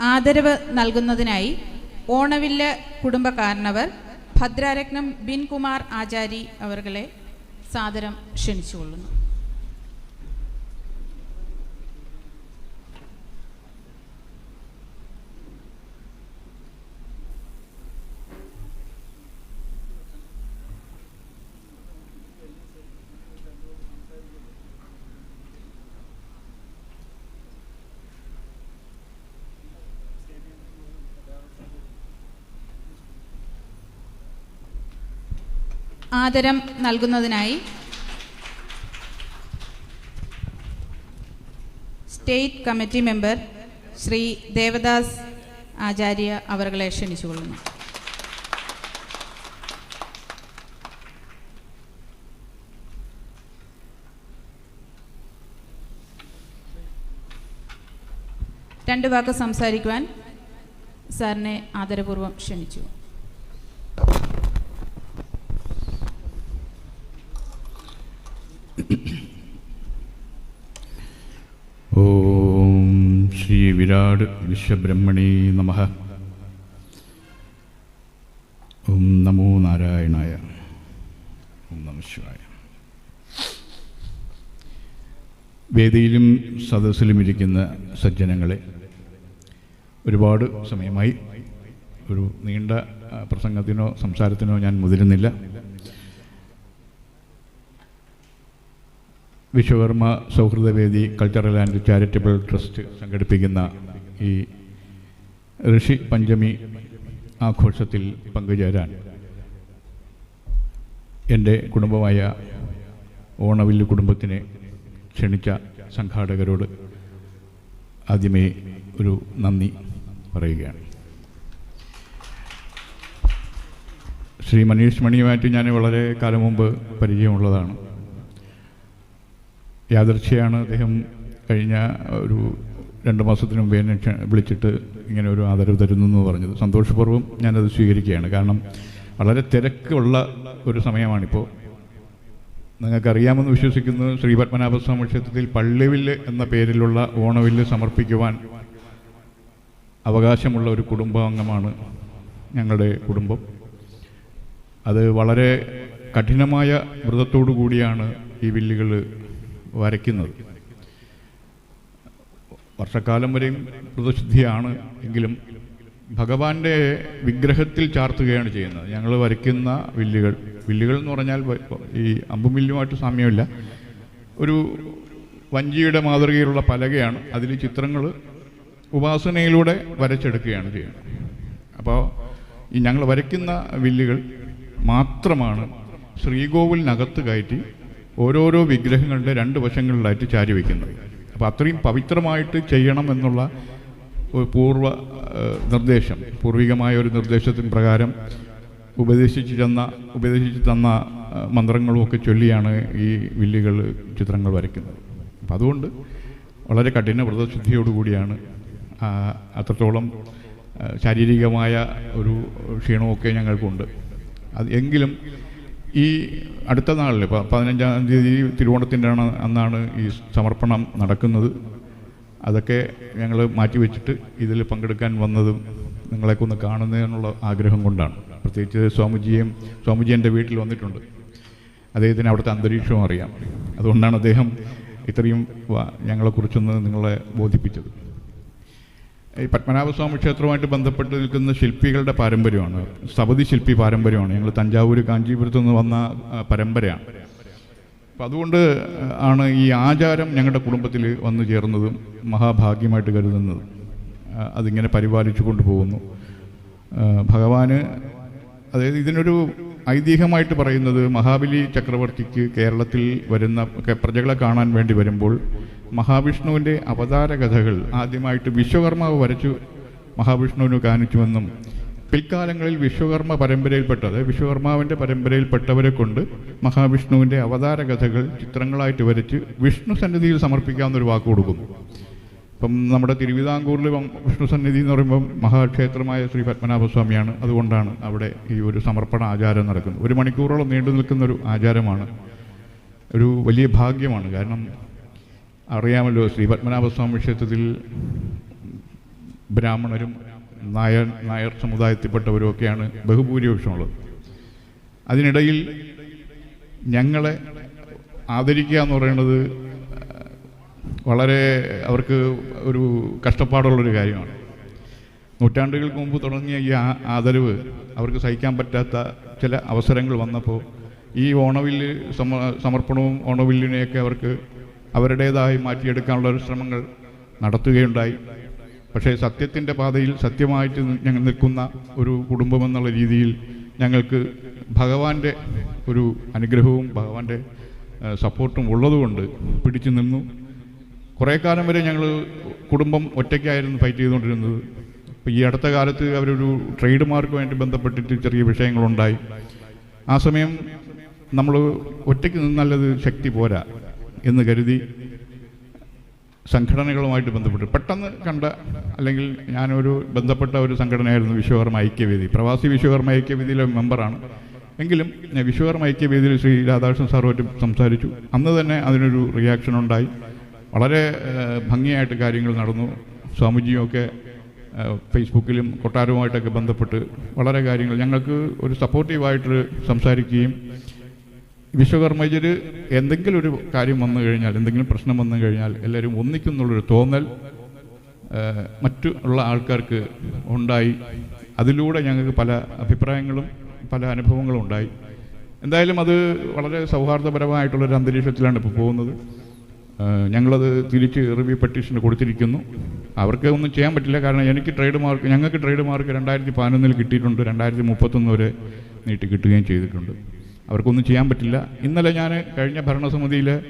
ആദരവ് നൽകുന്നതിനായി ഓണവില്ല കുടുംബക്കാരനവർ ഭദ്രാരത്നം ബിൻ കുമാർ ആചാരി അവർകളെ സാദരം ക്ഷണിച്ചുകൊള്ളുന്നു. ആദരം നൽകുന്നതിനായി state committee member Shri Devadas Acharya അവർകളെ ക്ഷണിച്ചുകൊള്ളുന്നു. രണ്ട് വാക്ക് സംസാരിക്കുവാൻ സാറിനെ ആദരപൂർവം ക്ഷണിച്ചു ഓം വിരാട് വിശ്വബ്രഹ്മണേ നമ. ഓം നമോ നാരായണായ. ഓം നമ ശിവായ. വേദിയിലും സദസ്സിലും ഇരിക്കുന്ന സജ്ജനങ്ങളെ ഒരുപാട് സമയമായി ഒരു നീണ്ട പ്രസംഗത്തിനോ സംസാരത്തിനോ ഞാൻ മുതിരുന്നില്ല. Vishwakarma സൗഹൃദവേദി cultural and charitable trust സംഘടിപ്പിക്കുന്ന ഈ ഋഷി പഞ്ചമി ആഘോഷത്തിൽ പങ്കുചേരാൻ എന്റെ കുടുംബമായ ഓണവില്ല് കുടുംബത്തിനെ ക്ഷണിച്ച സംഘാടകരോട് ആദ്യമേ ഒരു നന്ദി പറയുകയാണ്. ശ്രീ മനീഷ് മണിയുമായിട്ട് ഞാൻ വളരെ കാലം മുമ്പ് പരിചയമുള്ളതാണ്. യാദർച്ഛയാണ് അദ്ദേഹം കഴിഞ്ഞ ഒരു രണ്ട് മാസത്തിന് മുമ്പ് എന്നെ വിളിച്ചിട്ട് ഇങ്ങനെ ഒരു ആദരവ് തരുന്നു എന്ന് പറഞ്ഞത്. സന്തോഷപൂർവം ഞാനത് സ്വീകരിക്കുകയാണ്. കാരണം വളരെ തിരക്കുള്ള ഒരു സമയമാണിപ്പോൾ. നിങ്ങൾക്കറിയാമെന്ന് വിശ്വസിക്കുന്നു ശ്രീ പത്മനാഭസ്വാമി ക്ഷേത്രത്തിൽ പള്ളിവില്ല് എന്ന പേരിലുള്ള ഓണവില്ല് സമർപ്പിക്കുവാൻ അവകാശമുള്ള ഒരു കുടുംബാംഗമാണ് ഞങ്ങളുടെ കുടുംബം. അത് വളരെ കഠിനമായ വ്രതത്തോടു കൂടിയാണ് ഈ വില്ലുകൾ വരയ്ക്കുന്നത്. വർഷക്കാലം വരെയും വ്രതശുദ്ധിയാണ് എങ്കിലും ഭഗവാന്റെ വിഗ്രഹത്തിൽ ചാർത്തുകയാണ് ചെയ്യുന്നത്. ഞങ്ങൾ വരയ്ക്കുന്ന വില്ലുകൾ വില്ലുകൾ എന്ന് പറഞ്ഞാൽ ഈ അമ്പും വില്ലുമായിട്ട് സാമ്യമില്ല. ഒരു വഞ്ചിയുടെ മാതൃകയിലുള്ള പലകയാണ്. അതിൽ ചിത്രങ്ങൾ ഉപാസനയിലൂടെ വരച്ചെടുക്കുകയാണ് ചെയ്യുന്നത്. അപ്പോൾ ഈ ഞങ്ങൾ വരയ്ക്കുന്ന വില്ലുകൾ മാത്രമാണ് ശ്രീകോവിലിനകത്ത് കയറ്റി ഓരോരോ വിഗ്രഹങ്ങളുടെ രണ്ട് വശങ്ങളിലായിട്ട് ചാരി വയ്ക്കുന്നത് അപ്പോൾ അത്രയും പവിത്രമായിട്ട് ചെയ്യണം എന്നുള്ള പൂർവ നിർദ്ദേശം പൂർവികമായ ഒരു നിർദ്ദേശത്തിന് പ്രകാരം ഉപദേശിച്ചു തന്ന ഉപദേശിച്ച് തന്ന മന്ത്രങ്ങളുമൊക്കെ ചൊല്ലിയാണ് ഈ വില്ലുകൾ ചിത്രങ്ങൾ വരയ്ക്കുന്നത്. അപ്പം അതുകൊണ്ട് വളരെ കഠിന വ്രതശുദ്ധിയോടുകൂടിയാണ് അത്രത്തോളം ശാരീരികമായ ഒരു ക്ഷീണമൊക്കെ ഞങ്ങൾക്കുണ്ട്. അത് എങ്കിലും ഈ അടുത്ത നാളിൽ പതിനഞ്ചാം തീയതി തിരുവോണത്തിന്റെ അന്നാണ് ഈ സമർപ്പണം നടക്കുന്നത്. അതൊക്കെ ഞങ്ങൾ മാറ്റിവെച്ചിട്ട് ഇതിൽ പങ്കെടുക്കാൻ വന്നതും നിങ്ങളെയൊക്കെ ഒന്ന് കാണുന്നതിനുള്ള ആഗ്രഹം കൊണ്ടാണ്. പ്രത്യേകിച്ച് സ്വാമിജിയും സ്വാമിജി എന്റെ വീട്ടിൽ വന്നിട്ടുണ്ട്. അദ്ദേഹത്തിന് അവിടുത്തെ അന്തരീക്ഷവും അറിയാം. അതുകൊണ്ടാണ് അദ്ദേഹം ഇത്രയും ഞങ്ങളെക്കുറിച്ചൊന്ന് നിങ്ങളെ ബോധിപ്പിച്ചത്. ഈ പത്മനാഭസ്വാമി ക്ഷേത്രവുമായിട്ട് ബന്ധപ്പെട്ട് നിൽക്കുന്ന ശില്പികളുടെ പാരമ്പര്യമാണ്. സബതി ശില്പി പാരമ്പര്യമാണ്. ഞങ്ങൾ തഞ്ചാവൂർ കാഞ്ചീപുരത്ത് നിന്ന് വന്ന പരമ്പരയാണ്. അപ്പം അതുകൊണ്ട് ആണ് ഈ ആചാരം ഞങ്ങളുടെ കുടുംബത്തിൽ വന്നു ചേർന്നതും മഹാഭാഗ്യമായിട്ട് കരുതുന്നതും അതിങ്ങനെ പരിപാലിച്ചു കൊണ്ടുപോകുന്നു. ഭഗവാന് അതായത് ഇതിനൊരു ഐതിഹ്യമായിട്ട് പറയുന്നത് മഹാബലി ചക്രവർത്തിക്ക് കേരളത്തിൽ വരുന്ന പ്രജകളെ കാണാൻ വേണ്ടി വരുമ്പോൾ മഹാവിഷ്ണുവിന്റെ അവതാര കഥകൾ ആദ്യമായിട്ട് വിശ്വകർമാവ് വരച്ചു മഹാവിഷ്ണുവിന് കാണിച്ചുവെന്നും പിൽക്കാലങ്ങളിൽ വിശ്വകർമ്മ പരമ്പരയിൽപ്പെട്ടത് വിശ്വകർമാവിന്റെ പരമ്പരയിൽപ്പെട്ടവരെ കൊണ്ട് മഹാവിഷ്ണുവിന്റെ അവതാര കഥകൾ ചിത്രങ്ങളായിട്ട് വരച്ച് വിഷ്ണു സന്നിധിയിൽ സമർപ്പിക്കാമെന്നൊരു വാക്ക് കൊടുക്കുന്നു. ഇപ്പം നമ്മുടെ തിരുവിതാംകൂറിൽ വിഷ്ണുസന്നിധി വിഷ്ണു സന്നിധി എന്ന് പറയുമ്പം മഹാക്ഷേത്രമായ ശ്രീ പത്മനാഭസ്വാമിയാണ്. അതുകൊണ്ടാണ് അവിടെ ഈ ഒരു സമർപ്പണ ആചാരം നടക്കുന്നത്. ഒരു മണിക്കൂറോളം നീണ്ടു നിൽക്കുന്ന ഒരു ആചാരമാണ്. ഒരു വലിയ ഭാഗ്യമാണ്. കാരണം അറിയാമല്ലോ ശ്രീ പത്മനാഭസ്വാമി ക്ഷേത്രത്തിൽ ബ്രാഹ്മണരും നായർ നായർ സമുദായത്തിൽപ്പെട്ടവരും ഒക്കെയാണ് ബഹുഭൂരിപക്ഷമുള്ളത്. അതിനിടയിൽ ഞങ്ങളെ ആദരിക്കുക എന്ന് പറയുന്നത് വളരെ അവർക്ക് ഒരു കഷ്ടപ്പാടുള്ളൊരു കാര്യമാണ്. നൂറ്റാണ്ടുകൾക്ക് മുമ്പ് തുടങ്ങിയ ഈ ആദരവ് അവർക്ക് സഹിക്കാൻ പറ്റാത്ത ചില അവസരങ്ങൾ വന്നപ്പോൾ ഈ ഓണവില്ല് സമ സമർപ്പണവും ഓണവില്ലിനെയൊക്കെ അവർക്ക് അവരുടേതായി മാറ്റിയെടുക്കാനുള്ള ഒരു ശ്രമങ്ങൾ നടത്തുകയുണ്ടായി. പക്ഷേ സത്യത്തിന്റെ പാതയിൽ സത്യമായിട്ട് ഞങ്ങൾ നിൽക്കുന്ന ഒരു കുടുംബമെന്നുള്ള രീതിയിൽ ഞങ്ങൾക്ക് ഭഗവാന്റെ ഒരു അനുഗ്രഹവും ഭഗവാന്റെ സപ്പോർട്ടും ഉള്ളതുകൊണ്ട് പിടിച്ചു നിന്നു. കുറേ കാലം വരെ ഞങ്ങൾ കുടുംബം ഒറ്റയ്ക്കായിരുന്നു ഫൈറ്റ് ചെയ്തുകൊണ്ടിരുന്നത്. അപ്പോൾ ഈ അടുത്ത കാലത്ത് അവരൊരു ട്രേഡ് മാർക്കുമായിട്ട് ബന്ധപ്പെട്ടിട്ട് ചെറിയ വിഷയങ്ങളുണ്ടായി. ആ സമയം നമ്മൾ ഒറ്റയ്ക്ക് നിന്നാലത് ശക്തി പോരാ എന്ന് കരുതി സംഘടനകളുമായിട്ട് ബന്ധപ്പെട്ട്. പെട്ടെന്ന് കണ്ട അല്ലെങ്കിൽ ഞാനൊരു ബന്ധപ്പെട്ട ഒരു സംഘടനയായിരുന്നു വിശ്വകർമ്മ ഐക്യവേദി. പ്രവാസി വിശ്വകർമ്മ ഐക്യവേദിയിലെ മെമ്പറാണ്. എങ്കിലും വിശ്വകർമ്മ ഐക്യവേദിയിൽ ശ്രീ രാധാകൃഷ്ണൻ സാറുമായിട്ട് സംസാരിച്ചു. അന്ന് തന്നെ അതിനൊരു റിയാക്ഷൻ ഉണ്ടായി. വളരെ ഭംഗിയായിട്ട് കാര്യങ്ങൾ നടന്നു. സ്വാമിജിയൊക്കെ ഫേസ്ബുക്കിലും കൊട്ടാരവുമായിട്ടൊക്കെ ബന്ധപ്പെട്ട് വളരെ കാര്യങ്ങൾ ഞങ്ങൾക്ക് ഒരു സപ്പോർട്ടീവായിട്ട് സംസാരിക്കുകയും വിശ്വകർമ്മജർ എന്തെങ്കിലും ഒരു കാര്യം വന്നു കഴിഞ്ഞാൽ എന്തെങ്കിലും പ്രശ്നം വന്നു കഴിഞ്ഞാൽ എല്ലാവരും ഒന്നിക്കുന്നുള്ളൊരു തോന്നൽ മറ്റു ഉള്ള ആൾക്കാർക്ക് ഉണ്ടായി. അതിലൂടെ ഞങ്ങൾക്ക് പല അഭിപ്രായങ്ങളും പല അനുഭവങ്ങളും ഉണ്ടായി. എന്തായാലും അത് വളരെ സൗഹാർദ്ദപരമായിട്ടുള്ളൊരു അന്തരീക്ഷത്തിലാണ് ഇപ്പോൾ പോകുന്നത്. ഞങ്ങളത് തിരിച്ച് റിവ്യൂ പെറ്റീഷന് കൊടുത്തിരിക്കുന്നു. അവർക്ക് ഒന്നും ചെയ്യാൻ പറ്റില്ല. കാരണം എനിക്ക് ട്രേഡ് മാർക്ക് ഞങ്ങൾക്ക് ട്രേഡ് മാർക്ക് രണ്ടായിരത്തി പതിനൊന്നിൽ കിട്ടിയിട്ടുണ്ട്. രണ്ടായിരത്തി മുപ്പത്തൊന്ന് വരെ നീട്ടി കിട്ടുകയും ചെയ്തിട്ടുണ്ട്. അവർക്കൊന്നും ചെയ്യാൻ പറ്റില്ല. ഇന്നലെ ഞാൻ കഴിഞ്ഞ ഭരണസമിതിയിലെ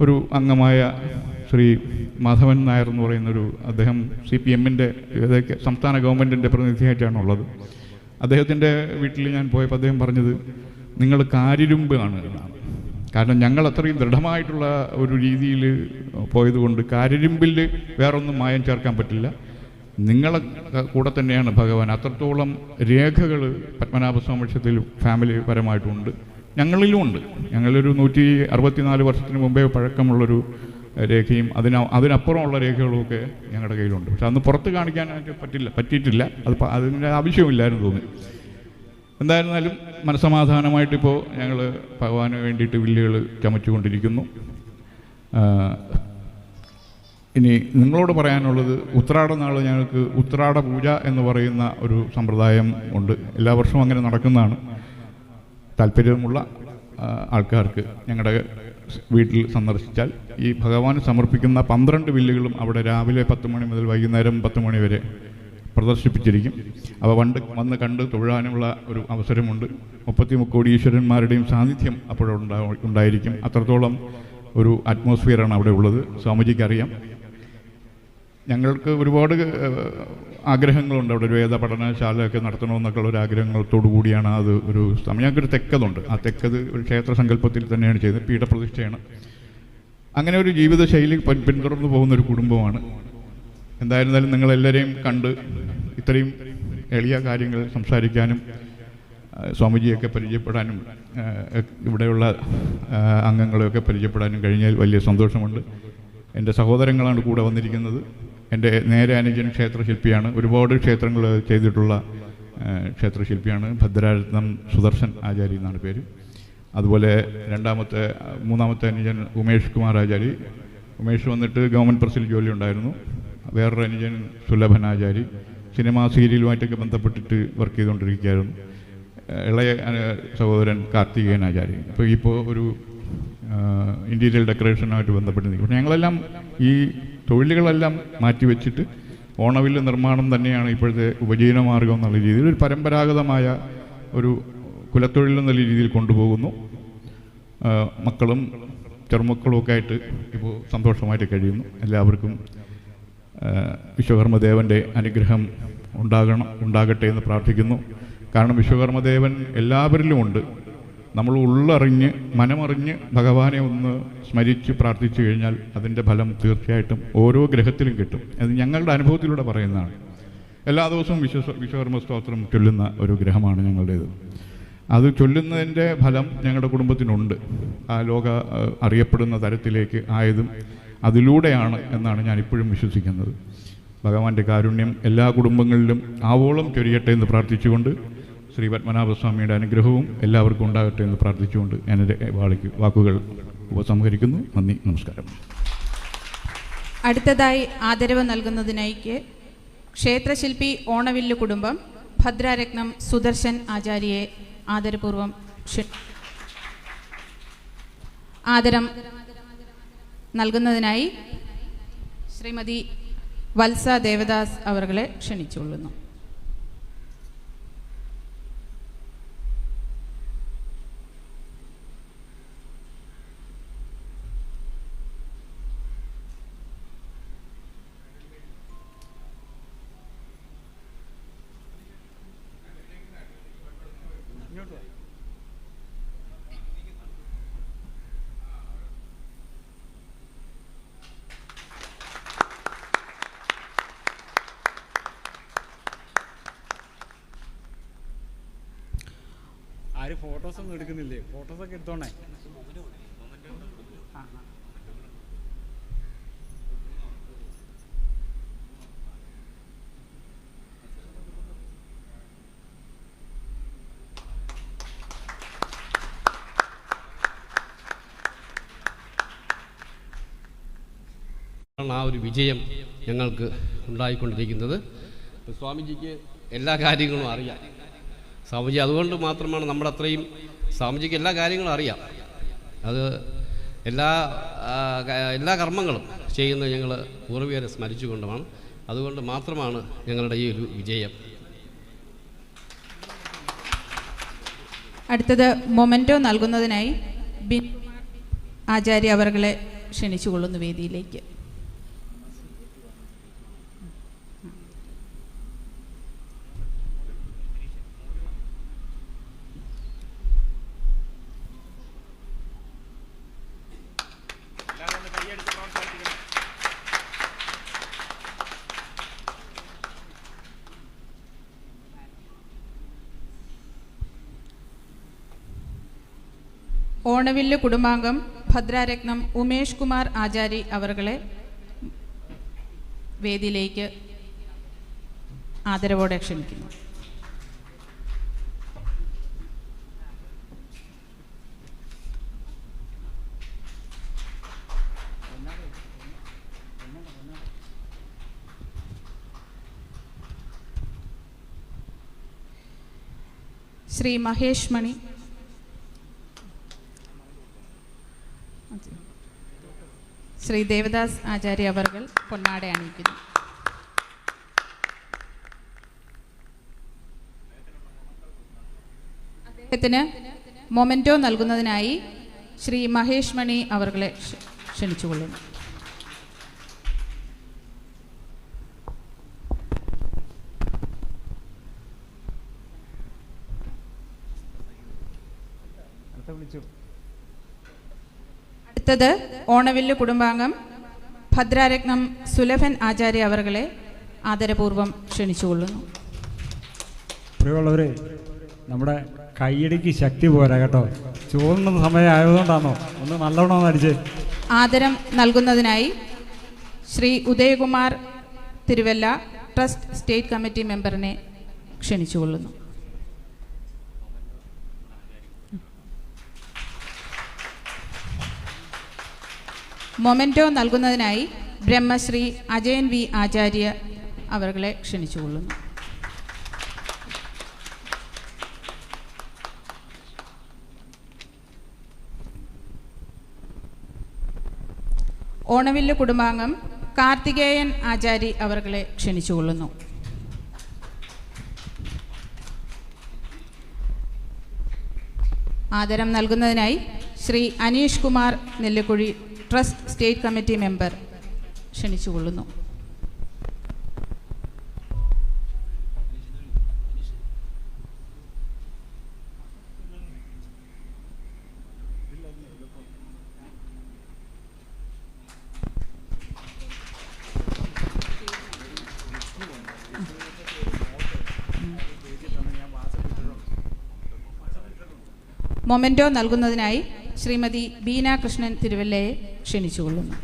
ഒരു അംഗമായ ശ്രീ മാധവൻ നായർ എന്ന് പറയുന്നൊരു അദ്ദേഹം സി പി എമ്മിന്റെ സംസ്ഥാന ഗവൺമെന്റിന്റെ പ്രതിനിധിയായിട്ടാണ് ഉള്ളത് അദ്ദേഹത്തിന്റെ വീട്ടിൽ ഞാൻ പോയപ്പോൾ അദ്ദേഹം പറഞ്ഞത് നിങ്ങൾ കാരിരുമ്പ് എന്നാണ്. കാരണം ഞങ്ങൾ അത്രയും ദൃഢമായിട്ടുള്ള ഒരു രീതിയിൽ പോയതുകൊണ്ട് കാരിരുമ്പിൽ വേറൊന്നും മായം ചേർക്കാൻ പറ്റില്ല. നിങ്ങളെ കൂടെ തന്നെയാണ് ഭഗവാൻ. അത്രത്തോളം രേഖകൾ പത്മനാഭസ്വാമി ഫാമിലി പരമായിട്ടുണ്ട്. ഞങ്ങളിലും ഉണ്ട്. ഞങ്ങളൊരു നൂറ്റി അറുപത്തിനാല് വർഷത്തിന് മുമ്പേ പഴക്കമുള്ളൊരു രേഖയും അതിന അതിനപ്പുറമുള്ള രേഖകളുമൊക്കെ ഞങ്ങളുടെ കയ്യിലുണ്ട്. പക്ഷെ അന്ന് പുറത്ത് കാണിക്കാനായിട്ട് പറ്റില്ല പറ്റിയിട്ടില്ല. അത് അതിന്റെ ആവശ്യമില്ലായിരുന്നു തോന്നി എന്തായിരുന്നാലും മനസ്സമാധാനമായിട്ടിപ്പോൾ ഞങ്ങൾ ഭഗവാന് വേണ്ടിയിട്ട് വില്ലുകൾ ചമച്ചുകൊണ്ടിരിക്കുന്നു. ഇനി നിങ്ങളോട് പറയാനുള്ളത് ഉത്രാട നാൾ ഞങ്ങൾക്ക് ഉത്രാട പൂജ എന്ന് പറയുന്ന ഒരു സമ്പ്രദായം ഉണ്ട്. എല്ലാ വർഷവും അങ്ങനെ നടക്കുന്നതാണ്. താല്പര്യമുള്ള ആൾക്കാർക്ക് ഞങ്ങളുടെ വീട്ടിൽ സന്ദർശിച്ചാൽ ഈ ഭഗവാൻ സമർപ്പിക്കുന്ന പന്ത്രണ്ട് വില്ലുകളും അവിടെ രാവിലെ പത്ത് മണി മുതൽ വൈകുന്നേരം പത്ത് മണി വരെ പ്രദർശിപ്പിച്ചിരിക്കും. അവ പണ്ട് വന്ന് കണ്ട് തൊഴാനുള്ള ഒരു അവസരമുണ്ട്. മുപ്പത്തി മുക്കോടി ഈശ്വരന്മാരുടെയും സാന്നിധ്യം അപ്പോഴുണ്ടാ ഉണ്ടായിരിക്കും. അത്രത്തോളം ഒരു അറ്റ്മോസ്ഫിയറാണ് അവിടെ ഉള്ളത്. സ്വാമിജിക്ക് അറിയാം ഞങ്ങൾക്ക് ഒരുപാട് ആഗ്രഹങ്ങളുണ്ട് അവിടെ. ഒരു വേദ പഠനശാലയൊക്കെ നടത്തണമെന്നൊക്കെയുള്ള ഒരു ആഗ്രഹങ്ങളോടു കൂടിയാണ് അത് ഒരു ഞങ്ങൾക്കൊരു തെക്കതുണ്ട്. ആ തെക്കത് ഒരു ക്ഷേത്ര സങ്കല്പത്തിൽ തന്നെയാണ് ചെയ്തത്. പീഠപ്രതിഷ്ഠയാണ്. അങ്ങനെ ഒരു ജീവിതശൈലി പിന്തുടർന്നു പോകുന്ന ഒരു കുടുംബമാണ്. എന്തായിരുന്നാലും നിങ്ങളെല്ലാവരെയും കണ്ട് ഇത്രയും എളിയ കാര്യങ്ങൾ സംസാരിക്കാനും സ്വാമിജിയൊക്കെ പരിചയപ്പെടാനും ഇവിടെയുള്ള അംഗങ്ങളെയൊക്കെ പരിചയപ്പെടാനും കഴിഞ്ഞാൽ വലിയ സന്തോഷമുണ്ട്. എന്റെ സഹോദരങ്ങളാണ് കൂടെ വന്നിരിക്കുന്നത്. എന്റെ നേരെ അനുജൻ ക്ഷേത്രശില്പിയാണ്. ഒരുപാട് ക്ഷേത്രങ്ങൾ ചെയ്തിട്ടുള്ള ക്ഷേത്രശില്പിയാണ്. ഭദ്രാരത്നം സുദർശൻ ആചാരി എന്നാണ് പേര്. അതുപോലെ രണ്ടാമത്തെ മൂന്നാമത്തെ അനുജൻ ഉമേഷ് കുമാർ ആചാരി. ഉമേഷ് വന്നിട്ട് ഗവൺമെന്റ് പ്രസിൽ ജോലി ഉണ്ടായിരുന്നു. വേറൊരു അനുജൻ സുലഭനാചാരി സിനിമാ സീരിയലുമായിട്ടൊക്കെ ബന്ധപ്പെട്ടിട്ട് വർക്ക് ചെയ്തുകൊണ്ടിരിക്കുകയായിരുന്നു. ഇളയ സഹോദരൻ കാർത്തികേയൻ ആചാരി. അപ്പോൾ ഇപ്പോൾ ഒരു ഇന്റീരിയൽ ഡെക്കറേഷനുമായിട്ട് ബന്ധപ്പെട്ട് നിൽക്കും ഞങ്ങളെല്ലാം ഈ തൊഴിലുകളെല്ലാം മാറ്റി വെച്ചിട്ട് ഓണവില്ല് നിർമ്മാണം തന്നെയാണ് ഇപ്പോഴത്തെ ഉപജീവന മാർഗം എന്നുള്ള രീതിയിൽ ഒരു പരമ്പരാഗതമായ ഒരു കുലത്തൊഴിൽ എന്നുള്ള രീതിയിൽ കൊണ്ടുപോകുന്നു. മക്കളും ചെറുമക്കളും ഒക്കെ ആയിട്ട് ഇപ്പോൾ സന്തോഷമായിട്ട് കഴിയുന്നു. എല്ലാവർക്കും വിശ്വകർമ്മദേവന്റെ അനുഗ്രഹം ഉണ്ടാകണം ഉണ്ടാകട്ടെ എന്ന് പ്രാർത്ഥിക്കുന്നു. കാരണം വിശ്വകർമ്മദേവൻ എല്ലാവരിലും ഉണ്ട്. നമ്മൾ ഉള്ളറിഞ്ഞ് മനമറിഞ്ഞ് ഭഗവാനെ ഒന്ന് സ്മരിച്ച് പ്രാർത്ഥിച്ചു കഴിഞ്ഞാൽ അതിന്റെ ഫലം തീർച്ചയായിട്ടും ഓരോ ഗ്രഹത്തിലും കിട്ടും. അത് ഞങ്ങളുടെ അനുഭവത്തിലൂടെ പറയുന്നതാണ്. എല്ലാ ദിവസവും വിശ്വ വിശ്വകർമ്മ സ്തോത്രം ചൊല്ലുന്ന ഒരു ഗ്രഹമാണ് ഞങ്ങളുടേത്. അത് ചൊല്ലുന്നതിന്റെ ഫലം ഞങ്ങളുടെ കുടുംബത്തിനുണ്ട്. ആ ലോക അറിയപ്പെടുന്ന തരത്തിലേക്ക് ആയതും അതിലൂടെയാണ് എന്നാണ് ഞാൻ ഇപ്പോഴും വിശ്വസിക്കുന്നത്. ഭഗവാന്റെ കാരുണ്യം എല്ലാ കുടുംബങ്ങളിലും ആവോളം ചൊരിയട്ടെ എന്ന് പ്രാർത്ഥിച്ചുകൊണ്ട് ശ്രീ പത്മനാഭസ്വാമിയുടെ അനുഗ്രഹവും എല്ലാവർക്കും ഉണ്ടാകട്ടെ എന്ന് പ്രാർത്ഥിച്ചുകൊണ്ട് ഞാൻ എന്റെ വാളിക്ക് വാക്കുകൾ ഉപസംഹരിക്കുന്നു. നന്ദി നമസ്കാരം. അടുത്തതായി ആദരവ് നൽകുന്നതിനായിക്ക് ക്ഷേത്രശില്പി ഓണവില്ലു കുടുംബം ഭദ്രാരത്നം സുദർശൻ ആചാര്യയെ ആദരപൂർവം ആദരം നൽകുന്നതിനായി ശ്രീമതി വത്സ ദേവദാസ് അവരെ ക്ഷണിച്ചുകൊള്ളുന്നു. ആരും ഫോട്ടോസ് ഒന്നും എടുക്കുന്നില്ലേ? ഫോട്ടോസ് ഒക്കെ എടുത്തോണേ ആ ഒരു വിജയം ഞങ്ങൾക്ക് ഉണ്ടായിക്കൊണ്ടിരിക്കുന്നത്. സ്വാമിജിക്ക് എല്ലാ കാര്യങ്ങളും അറിയാം. സ്വാമിജി അതുകൊണ്ട് മാത്രമാണ് നമ്മൾ അത്രയും സ്വാമിജിക്ക് എല്ലാ കാര്യങ്ങളും അറിയാം. അത് എല്ലാ എല്ലാ കർമ്മങ്ങളും ചെയ്യുന്നത് ഞങ്ങൾ പൂർവികരെ സ്മരിച്ചുകൊണ്ടുമാണ്. അതുകൊണ്ട് മാത്രമാണ് ഞങ്ങളുടെ ഈ ഒരു വിജയം. അടുത്തത് മൊമെന്റോ നൽകുന്നതിനായി ബിൻ ആചാര്യ അവരെ ക്ഷണിച്ചുകൊള്ളുന്നു വേദിയിലേക്ക്. ഓണവില്ല് കുടുംബാംഗം ഭദ്രാരത്നം ഉമേഷ് കുമാർ ആചാരി അവർകളെ വേദിയിലേക്ക് ആദരവോടെ ക്ഷണിക്കുന്നു. ശ്രീ മഹേഷ് മണി ശ്രീ ദേവദാസ് ആചാര്യ അവർകൾ പൊന്നാട അണിയിക്കുന്നു. അദ്ദേഹത്തിന് മൊമെന്റോ നൽകുന്നതിനായി ശ്രീ മഹേഷ് മണി അവർകളെ ക്ഷണിച്ചുകൊള്ളുന്നു അടുത്ത വിളിച്ചു അടുത്തത് ഓണവില്ല് കുടുംബാംഗം ഭദ്രാരത്നം സുലഭൻ ആചാര്യ അവർകളെ ആദരപൂർവം ക്ഷണിച്ചുകൊള്ളുന്നു. പ്രിയമുള്ളവരെ നമ്മുടെ കൈയടിക്ക് ശക്തി പോരാ കേട്ടോ. ചോറുന്ന സമയം ആയതുകൊണ്ടാണോ? ഒന്ന് നല്ലോണം അടിച്ച് അടിച്ചേ. ആദരം നൽകുന്നതിനായി Shri Udayakumar Thiruvalla trust state committee മെമ്പറിനെ ക്ഷണിച്ചുകൊള്ളുന്നു. മൊമെന്റോ നൽകുന്നതിനായി ബ്രഹ്മശ്രീ അജയൻ വി ആചാര്യ അവരെ ക്ഷണിച്ചുകൊള്ളുന്നു. ഓണവില്ല് കുടുംബാംഗം കാർത്തികേയൻ ആചാരി അവരെ ക്ഷണിച്ചുകൊള്ളുന്നു. ആദരം നൽകുന്നതിനായി Shri Aneesh Kumar Nellikuzhi trust state committee member ക്ഷണിച്ചുകൊള്ളുന്നു. Memento നൽകുന്നതിനായി ശ്രീമതി ബീന കൃഷ്ണൻ തിരുവല്ലയെ ക്ഷണിച്ചുകൊള്ളുന്നു.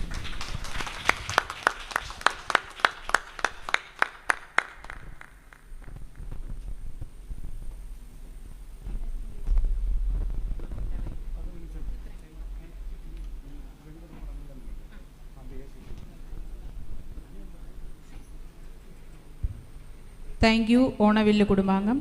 Thank you Onavillu കുടുംബാംഗം.